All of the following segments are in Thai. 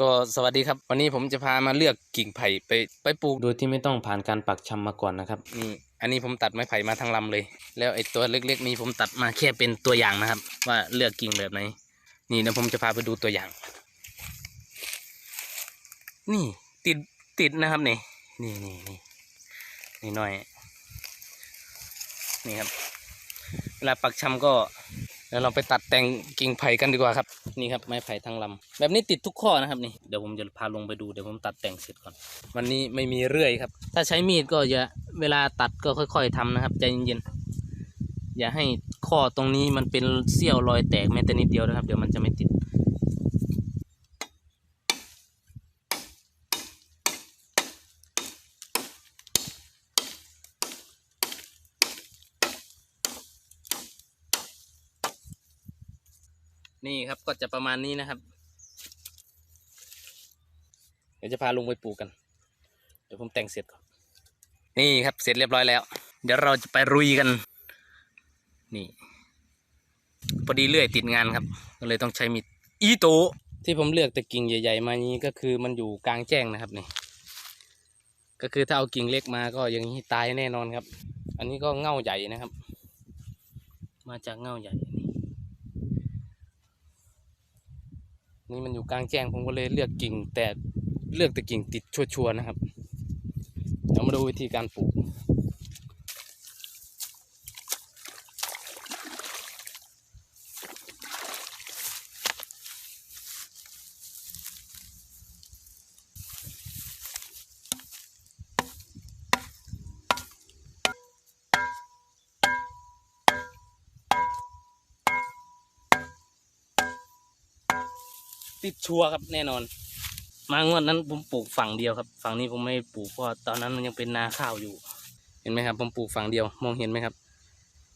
ก็สวัสดีครับ วันนี้ผมจะพามาเลือกกิ่งไผ่ไปไปปลูกโดยที่ไม่ต้องผ่านการปักชำมาก่อนนะครับนี่อันนี้ผมตัดไม้ไผ่มาทั้งลำเลย แล้วไอ้ตัวเล็กๆ นี้ผมตัดมาแค่เป็นตัวอย่างนะครับ ว่าเลือกกิ่งแบบไหนนี่เดี๋ยวผมจะพาไปดูตัวอย่าง นี่ติดติดนะครับนี่นี่นี่นี่นี่หน่อย นี่ครับเวลาปักชำก็ แล้วเราไปตัดแต่งกิ่งไผ่กันดีกว่าครับ นี่ครับไม้ไผ่ทั้งลำแบบนี้ติดทุกข้อนะครับนี่เดี๋ยวผมจะพาลงไปดูเดี๋ยวผมตัดแต่งเสร็จก่อน วันนี้ไม่มีเรื่อยครับ ถ้าใช้มีดก็อย่าเวลาตัดก็ค่อย ๆทำนะครับ ใจเย็นๆอย่าให้ข้อตรงนี้มันเป็นเสี้ยวรอยแตกแม้แต่นิดเดียวนะครับ เดี๋ยวมันจะไม่ติด นี่ครับก็จะประมาณนี้นะครับ เดี๋ยวจะพาลงไปปลูกกัน เดี๋ยวผมแต่งเสร็จก่อนนี่ครับเสร็จเรียบร้อยแล้ว เดี๋ยวเราจะไปรุยกัน นี่พอดีเลื่อยติดงานครับ ก็เลยต้องใช้มีดอีโตที่ผมเลือกแต่กิ่งใหญ่ ๆ มานี้ก็คือมันอยู่กลางแจ้งนะครับนี่ก็คือถ้าเอากิ่งเล็กมาก็อย่างนี้ตายแน่นอนครับ อันนี้ก็เง่าใหญ่นะครับ มาจากเง่าใหญ่นี่ นี่มันอยู่กลางแจ้งผมก็เลยเลือกกิ่งแต่เลือกแต่กิ่งติดชัวร์ๆนะครับ เรามาดูวิธีการปลูก ติดชัวครับแน่นอน มางวดนั้นผมปลูกฝั่งเดียวครับ ฝั่งนี้ผมไม่ปลูกเพราะตอนนั้นมันยังเป็นนาข้าวอยู่ เห็นไหมครับ ผมปลูกฝั่งเดียว มองเห็นไหมครับ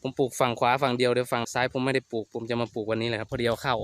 ผมปลูกฝั่งขวาฝั่งเดียวเดี๋ยวฝั่งซ้ายผมไม่ได้ปลูก ผมจะมาปลูกวันนี้แหละครับเพราะเดียวข้าวออก